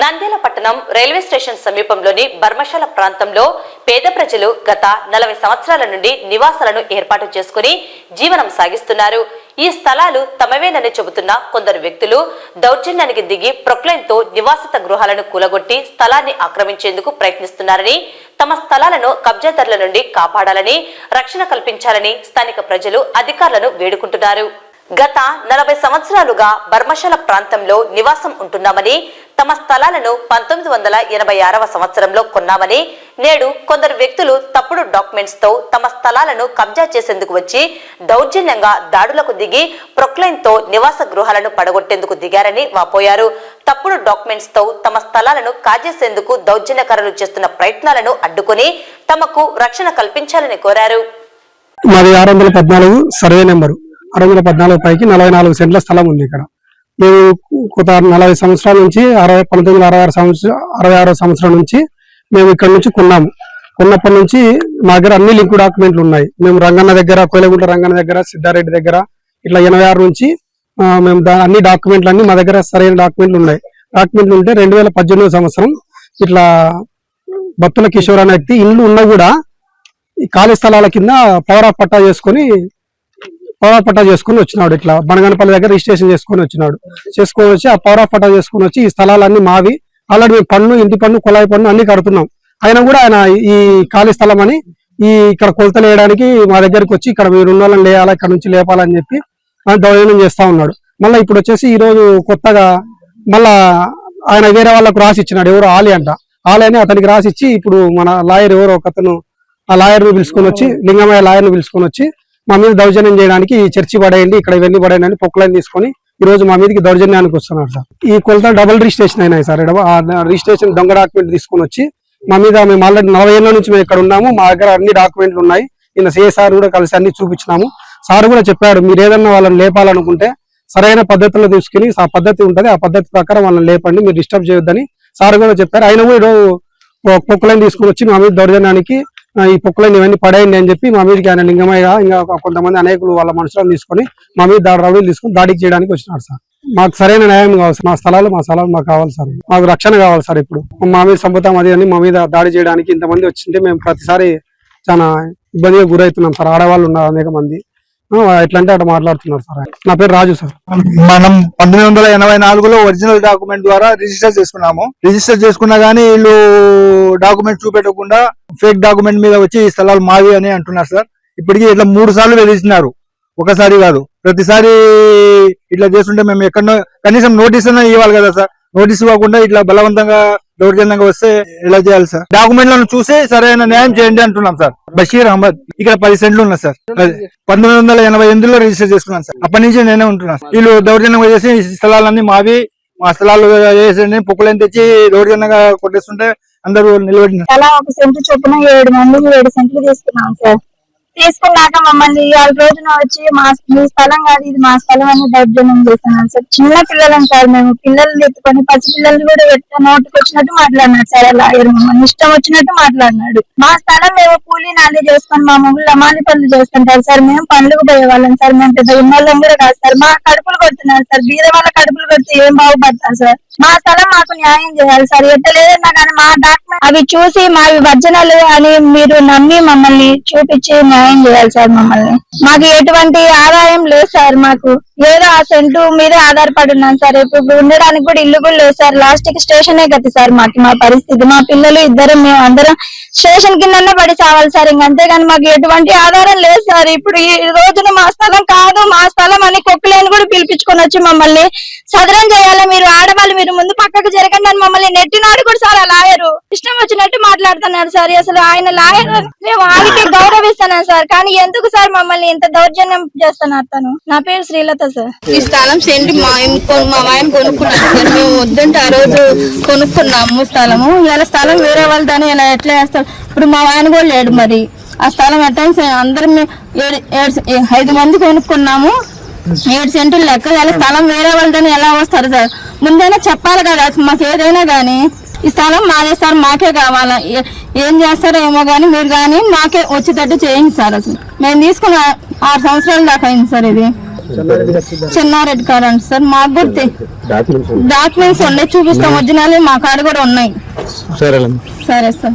నంద్యాల పట్టణం railway station సమీపంలోని బర్మశాల ప్రాంతంలో పేద ప్రజలు గత నలభై సంవత్సరాల నుండి నివాసాలను ఏర్పాటు చేసుకుని జీవనం సాగిస్తున్నారు. ఈ స్థలాలు తమవేనని చెబుతున్న కొందరు వ్యక్తులు దౌర్జన్యానికి దిగి ప్రొక్లైన్తో నివాసిత గృహాలను కూలగొట్టి స్థలాన్ని ఆక్రమించేందుకు ప్రయత్నిస్తున్నారని తమ స్థలాలను కబ్జాదారుల నుండి కాపాడాలని రక్షణ కల్పించాలని స్థానిక ప్రజలు అధికారులను వేడుకుంటున్నారు. గత నలభై సంవత్సరాలుగా బర్మశాల ప్రాంతంలో నివాసం ఉంటున్నామని తమ స్థలాలను పంతొమ్మిది వందల ఎనభై ఆరవ సంవత్సరంలో కొన్నామని నేడు కొందరు వ్యక్తులు తప్పుడు డాక్యుమెంట్స్తో తమ స్థలాలను కబ్జా చేసేందుకు వచ్చి దౌర్జన్యంగా దాడులకు దిగి ప్రొక్లైన్తో నివాస గృహాలను పడగొట్టేందుకు దిగారని వాపోయారు. తప్పుడు డాక్యుమెంట్స్తో తమ స్థలాలను కాజేసేందుకు దౌర్జన్యకారులు చేస్తున్న ప్రయత్నాలను అడ్డుకుని తమకు రక్షణ కల్పించాలని కోరారు. మాది ఆరు వందల పద్నాలుగు సర్వే నెంబరు. ఆరు వందల పద్నాలుగు పైకి నలభై నాలుగు సెంట్ల స్థలం ఉంది ఇక్కడ. మేము కొత్త నలభై సంవత్సరాల నుంచి అరవై పంతొమ్మిది వందల అరవై ఆరు సంవత్సరం అరవై ఆరో సంవత్సరం నుంచి మేము ఇక్కడ నుంచి కొన్నాము కొన్నప్పటి నుంచి మా దగ్గర అన్ని లింక్ డాక్యుమెంట్లు ఉన్నాయి. మేము రంగన్న దగ్గర కోయలగుంట రంగన్న దగ్గర సిద్ధారెడ్డి దగ్గర ఇట్లా ఎనభై ఆరు నుంచి మేము దా- అన్ని డాక్యుమెంట్లు అన్ని మా దగ్గర సరైన డాక్యుమెంట్లు ఉన్నాయి. డాక్యుమెంట్లు ఉంటే రెండు వేల పద్దెనిమిది సంవత్సరం ఇట్లా భక్తుల కిషోర్ అనే వ్యక్తి ఇల్లు ఉన్నా కూడా ఈ ఖాళీ స్థలాల కింద పవర్ ఆఫ్ పట్టా చేసుకొని పవర్ పట్టా చేసుకొని వచ్చినాడు ఇట్లా. బనగనపల్లి దగ్గర రిజిస్ట్రేషన్ చేసుకొని వచ్చినాడు. చేసుకొని వచ్చి ఆ పవర్ పట్టా చేసుకొని వచ్చి ఈ స్థలాలన్నీ మావి. ఆల్రెడీ మేము పన్ను ఇంటి పన్ను కుళాయి పన్ను అన్ని కడుతున్నాం. ఆయన కూడా ఆయన ఈ ఖాళీ స్థలం అని ఈ ఇక్కడ కొలతలు వేయడానికి మా దగ్గరికి వచ్చి ఇక్కడ మీరు ఉన్న వాళ్ళని లేయాలా ఇక్కడ నుంచి లేపాలని చెప్పి ఆయన దౌర్జన్యం చేస్తా ఉన్నాడు. మళ్ళీ ఇప్పుడు వచ్చేసి ఈ రోజు కొత్తగా మళ్ళా ఆయన వేరే వాళ్ళకు రాసి ఇచ్చినాడు. ఎవరు ఆలి అంట. ఆలి అని అతనికి రాసి ఇచ్చి ఇప్పుడు మన లాయర్ ఎవరో ఒకతను ఆ లాయర్ను పిలుచుకొని వచ్చి లింగమయ్య లాయర్ను పిలుచుకొని వచ్చి మా మీద దౌర్జన్యం చేయడానికి ఈ చర్చి పడేయండి ఇక్కడ ఇవన్నీ పడేయండి అని పొక్కులను తీసుకొని ఈ రోజు మా మీదకి దౌర్జన్యానికి వస్తున్నారు సార్. ఈ కొలత డబుల్ రిజిస్ట్రేషన్ అయినాయి సార్. రిజిస్ట్రేషన్ దొంగ డాక్యుమెంట్ తీసుకొని వచ్చి మా మీద మేము ఆల్రెడీ నలభై ఏళ్ళ నుంచి మేము ఇక్కడ ఉన్నాము. మా దగ్గర అన్ని డాక్యుమెంట్లు ఉన్నాయి. నిన్న సిఎస్ఆర్ కూడా కలిసి అన్ని చూపించినాము. సార్ కూడా చెప్పాడు మీరు ఏదన్నా వాళ్ళని లేపాలనుకుంటే సరైన పద్ధతిలో తీసుకుని ఆ పద్ధతి ఉంటుంది. ఆ పద్ధతి ప్రకారం వాళ్ళని లేపండి. మీరు డిస్టర్బ్ చేయొద్దని సార్ కూడా చెప్పారు. ఆయన కూడా ఈరోజు పొక్కులను తీసుకుని వచ్చి మా మీద దౌర్జన్యానికి ఈ పొక్కులని ఇవన్నీ పడేయండి అని చెప్పి మా మీదకి ఆయన లింగమయ్య ఇంకా కొంతమంది అనేకులు వాళ్ళ మనుషులను తీసుకొని మా మీద దాడి రౌడీలు తీసుకొని దాడికి చేయడానికి వచ్చినారు సార్. మాకు సరైన న్యాయం కావాలి మా స్థలాలు మా స్థలాలు మాకు కావాలి సార్. మాకు రక్షణ కావాలి సార్ ఇప్పుడు. మా మీద సంపుతాం అది అని మా మీద దాడి చేయడానికి ఇంతమంది వచ్చింటే మేము ప్రతిసారి చాలా ఇబ్బందిగా గురవుతున్నాం సార్. ఆడవాళ్ళు ఉన్నారు అనేక మంది. ఎట్లా అంటే అట్లా మాట్లాడుతున్నారు సార్ నా పేరు రాజు సార్. మనం పంతొమ్మిది వందల ఎనభై నాలుగులో ఒరిజినల్ డాక్యుమెంట్ ద్వారా రిజిస్టర్ చేసుకున్నాము. రిజిస్టర్ చేసుకున్నా గానీ వీళ్ళు డాక్యుమెంట్ చూపెట్టకుండా ఫేక్ డాక్యుమెంట్ మీద వచ్చి ఈ స్థలాలు మావి అని అంటున్నారు సార్. ఇప్పటికీ ఇట్లా మూడు సార్లు వెలిసినారు. ఒకసారి కాదు ప్రతిసారి ఇట్లా చేస్తుంటే మేము ఎక్కడో కనీసం నోటీస్ అన్నా ఇవ్వాలి కదా సార్. నోటీస్ ఇవ్వకుండా ఇట్లా బలవంతంగా దౌర్జన్యంగా వస్తే ఎలా చేయాలి సార్? డాక్యుమెంట్లను చూసి సరైన న్యాయం చేయండి అంటున్నాం సార్. బషీర్ అహ్మద్ ఇక్కడ పది సెంట్లు ఉన్నా సార్. పంతొమ్మిది వందల ఎనభై ఎనిమిదిలో రిజిస్టర్ చేసుకున్నాను సార్. అప్పటి నుంచి నేనే ఉంటున్నాను. వీళ్ళు దౌర్జన్యం చేసి ఈ స్థలాలన్నీ మావి మా స్థలాలు వేసి పొక్కులను తెచ్చి దౌర్జన్యంగా కొట్టేస్తుంటే అందరూ నిలబడిన అలా ఒక సెంటు చొప్పున ఏడు మంది ఏడు సెంట్లు తీసుకున్నాం సార్. తీసుకున్నాక మమ్మల్ని ఇవాళ రోజున వచ్చి మా మీ స్థలం కాదు ఇది మా స్థలం అని దౌర్జన్యం చేస్తున్నాను సార్. చిన్న పిల్లలం సార్ మేము. పిల్లల్ని ఎత్తుకొని పసి పిల్లల్ని కూడా ఎత్త నోటికి వచ్చినట్టు మాట్లాడినాడు సార్. అలా మమ్మల్ని ఇష్టం వచ్చినట్టు మాట్లాడినాడు. మా స్థలం మేము కూలీ నాలి చేసుకొని మా మమ్మల్ని అమాలి పనులు చేస్తుంటారు సార్. మేము పనులకు పోయేవాళ్ళం సార్. మేము పెద్ద ఉన్నోళ్ళం కూడా కాదు సార్. మా కడుపులు కొడుతున్నారు సార్. బీద వాళ్ళ కడుపులు కొడితే ఏం బాగుపడతారు సార్? మా స్థలం మాకు న్యాయం చేయాలి సార్. ఎట్టలేదన్నా కానీ మా డాక్యుమెంట్ అవి చూసి మావి వర్జనలు అని మీరు నమ్మి మమ్మల్ని చూపించి న్యాయం చేయాలి సార్ మమ్మల్ని? మాకు ఎటువంటి ఆదాయం లేదు సార్ మాకు ఏదో ఆ సెంటు మీదే ఆధారపడి ఉన్నాం సార్. ఇప్పుడు ఉండడానికి కూడా ఇల్లు కూడా లేదు సార్. లాస్ట్కి స్టేషనే కదా సార్ మాకు మా పరిస్థితి. మా పిల్లలు ఇద్దరు మేము అందరం స్టేషన్ కిందనే పడి చావాలి సార్. ఇంక అంతేగాని మాకు ఎటువంటి ఆధారం లేదు సార్. ఇప్పుడు ఈ రోజున మా స్థలం కాదు మా స్థలం అని కొక్కులేని కూడా పిలిపించుకొని వచ్చి మమ్మల్ని సదరం చేయాలి. మీరు ఆడవాళ్ళు మీరు ముందు పక్కకు జరగండి అని మమ్మల్ని నెట్టినాడు కూడా సార్ అలా ఇష్టం వచ్చిన మాట్లాడుతున్నాడు సార్. అసలు ఆయన లాయర్ మేము ఆయనకి గౌరవిస్తున్నాం సార్. కానీ ఎందుకు సార్ మమ్మల్ని ఇంత దౌర్జన్యం చేస్తున్నారు తను? నా పేరు శ్రీలత సార్. ఈ స్థలం సెంటి మా ఆయన కొను- మా ఆయన కొనుక్కున్నాడు సార్. మేము వద్దంటే ఆ రోజు కొనుక్కున్నాము స్థలము. ఇలా స్థలం వేరే వాళ్ళదని ఇలా ఎట్లా వేస్తాం ఇప్పుడు మా ఆయన కూడా లేడు మరి. ఆ స్థలం ఎట్లా అందరం ఏడు ఏడు ఏ- ఐదు మంది కొనుక్కున్నాము. ఏడు సెంటులు లెక్క. స్థలం వేరే వాళ్ళదని ఎలా వస్తారు సార్? ముందైనా చెప్పాలి కదా. మాకు ఏదైనా కానీ ఈ స్థలం మాదే సార్ మాకే కావాలా? ఏ- చేస్తారో ఏమో కానీ మీరు కానీ మాకే వచ్చేటట్టు చేయండి సార్ అసలు. మేము తీసుకున్న ఆరు సంవత్సరాల దాకా అయింది సార్ ఇది. చెన్నారెడ్డి కార్ అండి సార్ మాకు కూడా తె- డాక్యుమెంట్స్ ఉన్నాయి. చూపిస్తాం. ఒరిజినల్ మా కాడ కూడా ఉన్నాయి. సరే సార్.